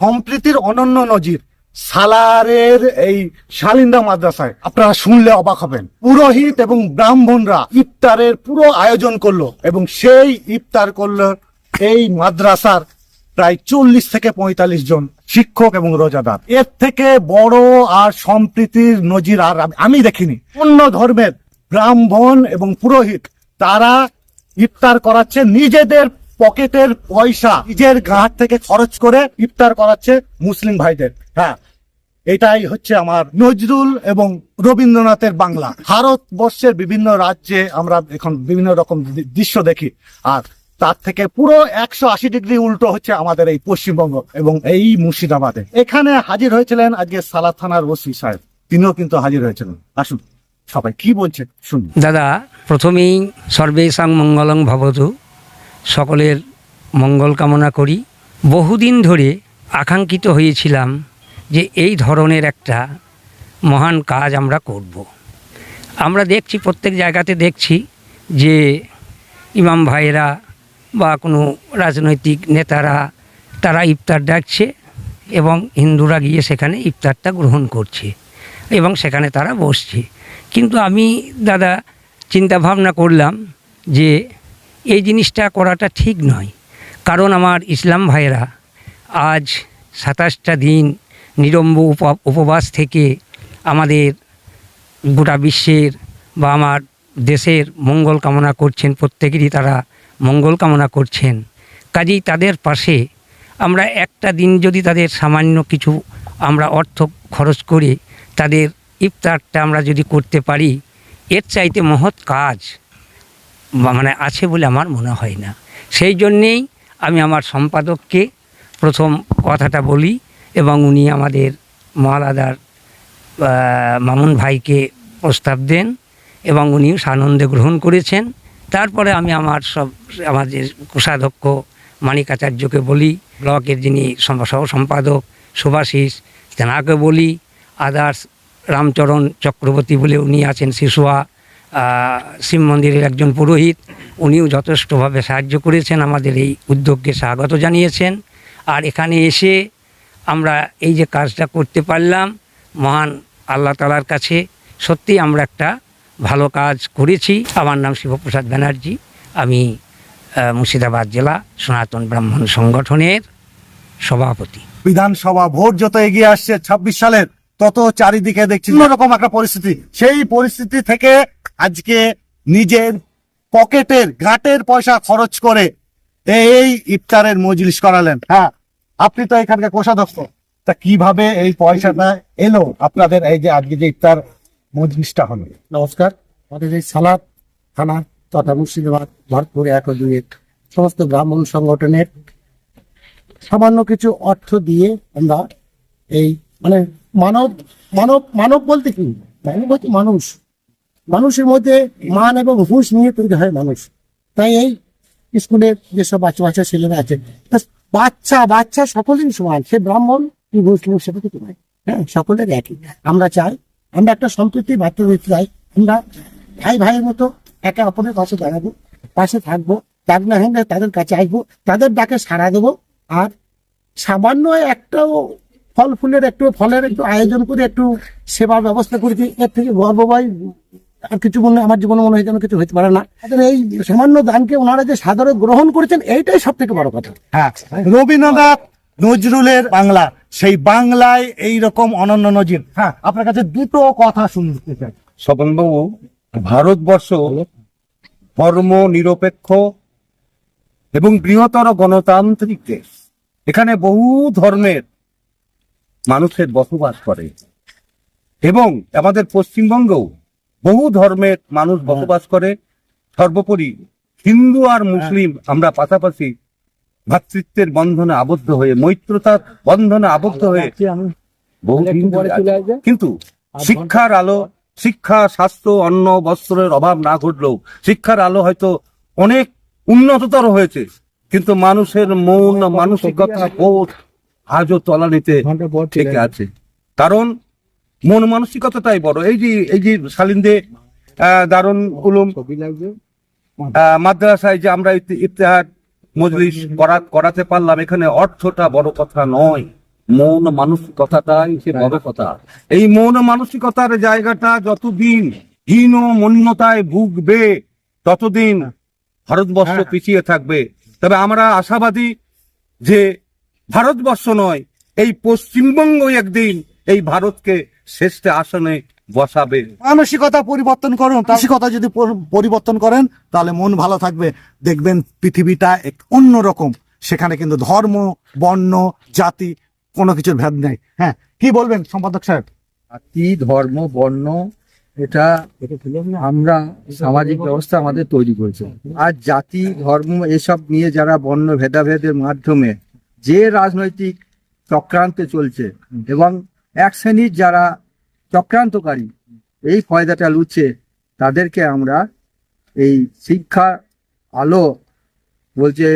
সম্প্রীতির অনন্য নজির, সালারের এই শালিন্দা মাদ্রাসায়। আপনারা শুনলে অবাক হবেন। পুরোহিত এবং ব্রাহ্মণরা ইফতারের পুরো আয়োজন করল এবং সেই ইফতার করল এই মাদ্রাসার প্রায় চল্লিশ থেকে পঁয়তাল্লিশ জন শিক্ষক এবং রোজাদার। এর থেকে বড় আর সম্প্রীতির নজির আর আমি- দেখিনি। অন্য ধর্মের ব্রাহ্মণ এবং পুরোহিত, তারা ইফতার করাচ্ছে নিজেদের পকেটের পয়সা নিজের গাঁট থেকে খরচ করে ইফতার করাচ্ছে মুসলিম ভাইদের। হ্যাঁ এটাই হচ্ছে আমার নজরুল এবং রবীন্দ্রনাথের বাংলা। ভারতবর্ষের বিভিন্ন রাজ্যে আমরা এখন বিভিন্ন রকম দৃশ্য দেখি, আর তার থেকে পুরো একশো আশি ডিগ্রি উল্টো হচ্ছে আমাদের এই পশ্চিমবঙ্গ এবং এই মুর্শিদাবাদে। এখানে হাজির হয়েছিলেন আজকে সালা থানার ওসি সাহেব। তিনিও কিন্তু হাজির হয়েছিলেন। আসুন, সবাই কি বলছে শুনুন। দাদা, প্রথমেই সর্বেশাং মঙ্গলং ভবতু। সকলের মঙ্গল কামনা করি বহুদিন ধরে আকাঙ্ক্ষিত হয়েছিলাম যে এই ধরনের একটা মহান কাজ আমরা করব। আমরা দেখছি, প্রত্যেক জায়গাতে দেখছি যে ইমাম ভাইয়েরা বা কোনো রাজনৈতিক নেতারা, তারা ইফতার ডাকছে এবং হিন্দুরা গিয়ে সেখানে ইফতারটা গ্রহণ করছে এবং সেখানে তারা বসছে কিন্তু আমি দাদা চিন্তা ভাবনা করলাম যে এই জিনিসটা করাটা ঠিক নয়। কারণ আমার ইসলাম ভাইয়েরা আজ সাতাশটা দিন নিরম্ব উপ- উপবাস থেকে আমাদের গোটা বিশ্বের বা আমার দেশের মঙ্গল কামনা করছেন, প্রত্যেকেরই তারা মঙ্গল কামনা করছেন। কাজেই তাদের পাশে আমরা একটা দিন যদি তাদের সামান্য কিছু আমরা অর্থ খরচ করে তাদের ইফতারটা আমরা যদি করতে পারি, এর চাইতে মহৎ কাজ মানে আছে বলে আমার মনে হয় না। সেই জন্যেই আমি আমার সম্পাদককে প্রথম কথাটা বলি এবং উনি আমাদের আহ, মামুন ভাইকে প্রস্তাব দেন এবং উনিও সানন্দে গ্রহণ করেছেন। তারপরে আমি আমার সব আমাদের কোষাধ্যক্ষ মানিকাচার্যকে বলি ব্লকের যিনি সহ সম্পাদক সুভাষিস তেনাকে বলি আদার্স রামচরণ চক্রবর্তী বলে উনি আছেন শিশুয়া শিব মন্দিরের একজন পুরোহিত, উনিও যথেষ্টভাবে সাহায্য করেছেন, আমাদের এই উদ্যোগকে স্বাগত জানিয়েছেন। আর এখানে এসে আমরা এই যে কাজটা করতে পারলাম, মহান আল্লাহ তালার কাছে সত্যি আমরা একটা ভালো কাজ করেছি। আমার নাম শিবপ্রসাদ ব্যানার্জি, আমি মুর্শিদাবাদ জেলা সনাতন ব্রাহ্মণ সংগঠনের সভাপতি। বিধানসভা ভোট যত এগিয়ে আসছে, ছাব্বিশ সালের, তত চারিদিকে দেখছি অন্যরকম একটা পরিস্থিতি। সেই পরিস্থিতি থেকে আজকে নিজের পকেটের গাঁটের পয়সা খরচ করে এই ইফতারের মজলিস করালেন। হ্যাঁ আপনি তো এখানকার কোষাধ্যক্ষ। তা কীভাবে এই পয়সাটা এলো আপনাদের এই যে আজকে যে ইফতার মজলিসটা হলো? নমস্কার, আমাদের এই সালাদ থানা তথা মুর্শিদাবাদ, ভরতপুর এক ও সমস্ত ব্রাহ্মণ সংগঠনের সামান্য কিছু অর্থ দিয়ে আমরা এই মানে মানব মানব মানব বলতে কি? মানুষ। মানুষের মধ্যে মান এবং হুঁশ নিয়ে তৈরি হয় মানুষ। তাই এই স্কুলের যেসব বাচ্চা বাচ্চা ছেলেরা আছে বাচ্চা বাচ্চা সকলেই সমান। সে ব্রাহ্মণ কি মুসলিম সেটা কিছু নয়। হ্যাঁ সকলের একই। আমরা চাই, আমরা একটা সম্প্রীতি বার্তা দিতে চাই। আমরা ভাই ভাইয়ের মতো একে অপরের পাশে দাঁড়াবো, পাশে থাকব ডাক না হলে তাদের কাছে আসব, তাদের ডাকে সাড়া দেবো, আর সামান্য একটাও ফল ফুলের একটু ফলের একটু আয়োজন করে একটু সেবার ব্যবস্থা করেছি এর থেকে গর্ববাই আর কিছু মনে আমার জীবনে মনে হয় যেন কিছু হতে পারে না। এই সামান্য দানকে ওনারা যে সাদরে গ্রহণ করেছেন এইটাই সব থেকে বড় কথা। হ্যাঁ রবীন্দ্রনাথ নজরুলের বাংলা সেই বাংলায় এই রকম অনন্য নজির। হ্যাঁ আপনার কাছে দুটো কথা শুনতে চাই। স্বপনবাবু ভারতবর্ষ ধর্ম নিরপেক্ষ এবং বৃহত্তর গণতান্ত্রিক দেশ। এখানে বহু ধর্মের মানুষের বসবাস করে। এবং আমাদের পশ্চিমবঙ্গেও বহু ধর্মের মানুষ বসবাস করে। সর্বোপরি হিন্দু আর মুসলিম আমরা পাশাপাশি ভ্রাতৃত্বের বন্ধনে আবদ্ধ হয়ে মৈত্রতার বন্ধনে আবদ্ধ হয়ে। কিন্তু শিক্ষার আলো শিক্ষা স্বাস্থ্য অন্ন বস্ত্রের অভাব না ঘটলেও শিক্ষার আলো হয়তো অনেক উন্নততর হয়েছে। কিন্তু মানুষের মন মানসিকতা বোধ আজও তলানিতে থেকে আছে। কারণ মন মানসিকতাটাই বড়। এই যে এই যে শালিন্দে দারুণ উলুম মাদ্রাসায় যে আমরা ইফতে- ইফতেহার মজলিস করা করাতে পারলাম এখানে অর্থটা বড় কথা নয়। মন মানসিকতাটাই সে বড় কথা। এই মন মানসিকতার জায়গাটা যতদিন হীন মন্যতায় ভুগবে ততদিন ভারতবর্ষ হ্যাঁ। পিছিয়ে থাকবে। তবে আমরা আশাবাদী যে ভারতবর্ষ নয় এই পশ্চিমবঙ্গ একদিন এই ভারতকে শ্রেষ্ঠ আসনে বসাবে। মানসিকতা পরিবর্তন করুন মানসিকতা যদি পরিবর্তন করেন তাহলে মন ভালো থাকবে। দেখবেন পৃথিবীটা এক অন্যরকম সেখানে কিন্তু ধর্ম বর্ণ জাতি কোনো কিছুর ভেদ নেই। হ্যাঁ কি বলবেন সম্পাদক সাহেব? জাতি ধর্ম বর্ণ এটা আমরা সামাজিক ব্যবস্থা আমাদের তৈরি করেছে। আর জাতি ধর্ম এসব নিয়ে যারা বর্ণ ভেদাভেদের মাধ্যমে যে রাজনৈতিক চক্রান্তে চলছে এবং এক শ্রেণির যারা চক্রান্তকারী এই ফয়দাটা লুচ্ছে তাদেরকে আমরা এই শিক্ষা আলো বলছে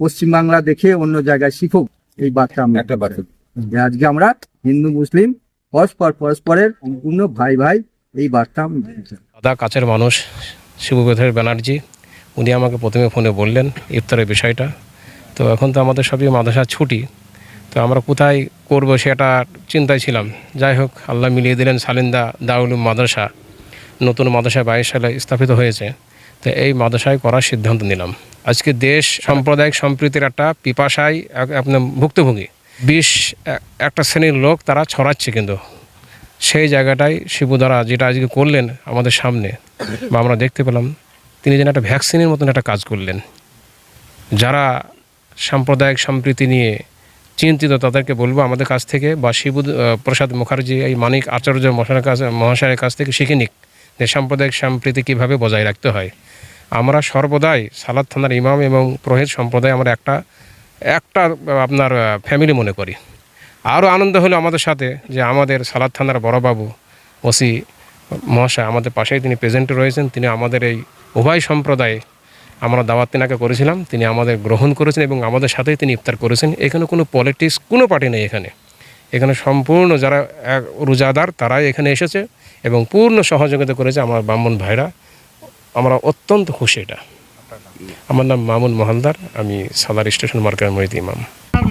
পশ্চিমবাংলা দেখে অন্য জায়গায় শিখুক এই বার্তা আমরা একটা বার্তা। যে আজকে আমরা হিন্দু মুসলিম পরস্পর পরস্পরের সম্পূর্ণ ভাই ভাই এই বার্তা। দাদা কাছের মানুষ শিবপ্রসাদ ব্যানার্জি উনি আমাকে প্রথমে ফোনে বললেন ইফতারের বিষয়টা তো এখন তো আমাদের সবই মাদ্রাসা ছুটি তো আমরা কোথায় করব সেটা চিন্তায় ছিলাম। যাই হোক, আল্লাহ মিলিয়ে দিলেন সালিন্দা দাউল মাদ্রাসা। নতুন মাদ্রাসা বাইশ সালে স্থাপিত হয়েছে। তো এই মাদ্রাসায় করার সিদ্ধান্ত নিলাম। আজকে দেশ, সাম্প্রদায়িক সম্প্রীতির একটা পিপাসায় আপনার ভুক্তভোগী। বিশ একটা শ্রেণির লোক তারা ছড়াচ্ছে কিন্তু। সেই জায়গাটায় শিবুদারা যেটা আজকে করলেন আমাদের সামনে, বা আমরা দেখতে পেলাম, তিনি যেন একটা ভ্যাকসিনের মতন একটা কাজ করলেন। যারা সাম্প্রদায়িক সম্প্রীতি নিয়ে চিন্তিত, তাদেরকে বলব আমাদের কাছ থেকে বা শিবু প্রসাদ মুখার্জি, এই মানিক আচার্য মশার কাছ, মহাশয়ের কাছ থেকে শিখে নিক যে সাম্প্রদায়িক সম্প্রীতি কীভাবে বজায় রাখতে হয়। আমরা সর্বদাই সালাদ থানার ইমাম এবং প্রহেদ সম্প্রদায় আমরা একটা একটা আপনার ফ্যামিলি মনে করি। আরও আনন্দ হলো আমাদের সাথে যে আমাদের সালাদ থানার বড়বাবু, ওসি মহাশয় আমাদের পাশেই তিনি প্রেজেন্ট রয়েছেন, তিনি আমাদের এই উভয় সম্প্রদায়ে আমরা দাওয়াত তিনাকে করেছিলাম, তিনি আমাদের গ্রহণ করেছেন এবং আমাদের সাথেই তিনি ইফতার করেছেন। এখানে কোনো পলিটিক্স কোনো পার্টি নেই এখানে। এখানে সম্পূর্ণ যারা রোজাদার, তারাই এখানে এসেছে এবং পূর্ণ সহযোগিতা করেছে আমার ব্রাহ্মণ ভাইরা। আমরা অত্যন্ত খুশি এটা। আমার নাম মামুন মহালদার, আমি সালার স্টেশন মার্কেট মহিত ইমাম।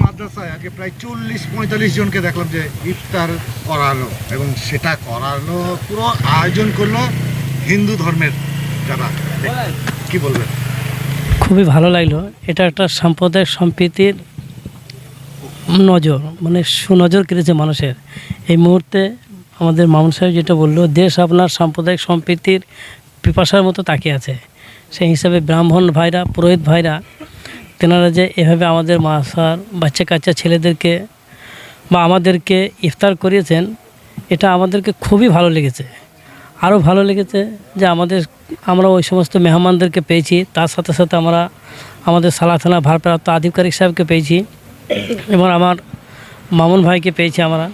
মাদ্রাসায় আগে প্রায় চল্লিশ, পঁয়তাল্লিশ জনকে দেখলাম যে ইফতার করালো এবং সেটা করালো, পুরো আয়োজন করল হিন্দু ধর্মের যারা। কি বলবেন? খুবই ভালো লাগল। এটা একটা সাম্প্রদায়িক সম্প্রীতির নজর মানে সুনজর কেড়েছে মানুষের। এই মুহূর্তে আমাদের মামুন সাহেব যেটা বলল, দেশ আপনার সাম্প্রদায়িক সম্প্রীতির পিপাসার মতো তাকিয়ে আছে। সেই হিসাবে ব্রাহ্মণ ভাইরা, পুরোহিত ভাইরা, তেনারা যে এভাবে আমাদের মাসার বাচ্চা কাচ্চা ছেলেদেরকে বা আমাদেরকে ইফতার করিয়েছেন, এটা আমাদেরকে খুবই ভালো লেগেছে। আরও ভালো লেগেছে যে আমাদের, আমরা ওই সমস্ত মেহমানদেরকে পেয়েছি। তার সাথে সাথে আমরা আমাদের সালাথানা ভারপ্রাপ্ত আধিকারিক সাহেবকে পেয়েছি এবং আমার মামুন ভাইকে পেয়েছি আমরা।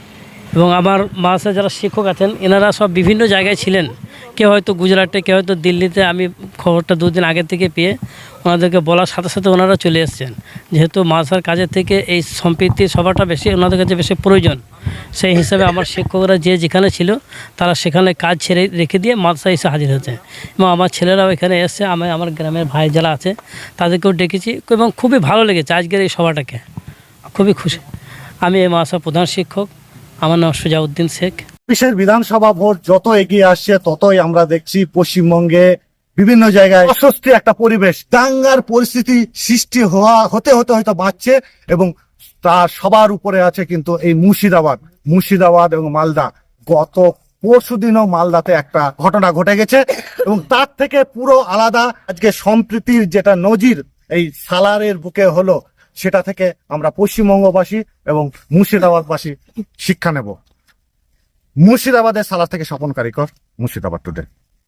এবং আমার মাসে যারা শিক্ষক আছেন, এনারা সব বিভিন্ন জায়গায় ছিলেন। কেউ হয়তো গুজরাটে কেউ হয়তো দিল্লিতে, আমি খবরটা দুদিন আগে থেকে পেয়ে ওনাদেরকে বলার সাথে সাথে ওনারা চলে এসেছেন। যেহেতু মাসার কাজের থেকে এই সম্প্রীতি সভাটা বেশি, ওনাদের কাছে বেশি প্রয়োজন। সেই হিসাবে আমার শিক্ষকরা যে যেখানে ছিল, তারা সেখানে কাজ ছেড়ে রেখে দিয়ে মাদ্রাসা এসে হাজির হয়েছে। এবং আমার ছেলেরাও এখানে এসছে, আমি আমার গ্রামের ভাই যারা আছে, তাদেরকেও ডেকেছি এবং খুবই ভালো লেগেছে আজকের এই সভাটাকে। খুবই খুশি। আমি এই মাদ্রাসার প্রধান শিক্ষক, আমার নাম সুজাউদ্দিন শেখ। বিশেষ বিধানসভা ভোট যত এগিয়ে আসছে, ততই আমরা দেখছি পশ্চিমবঙ্গে বিভিন্ন জায়গায় অস্বস্তি একটা পরিবেশ। দাঙ্গার পরিস্থিতি সৃষ্টি হওয়া, হতে হতে হয়তো বাড়ছে এবং তার সবার উপরে আছে কিন্তু এই মুর্শিদাবাদ মুর্শিদাবাদ এবং মালদা। গত পরশু দিনও মালদাতে একটা ঘটনা ঘটে গেছে এবং তার থেকে পুরো আলাদা আজকে সম্প্রীতির যেটা নজির, এই সালারের বুকে হলো, সেটা থেকে আমরা পশ্চিমবঙ্গবাসী এবং মুর্শিদাবাদবাসী শিক্ষা নেব। মুর্শিদাবাদের সালাদ থেকে স্বপন কারিকর মুর্শিদাবাদ টুডে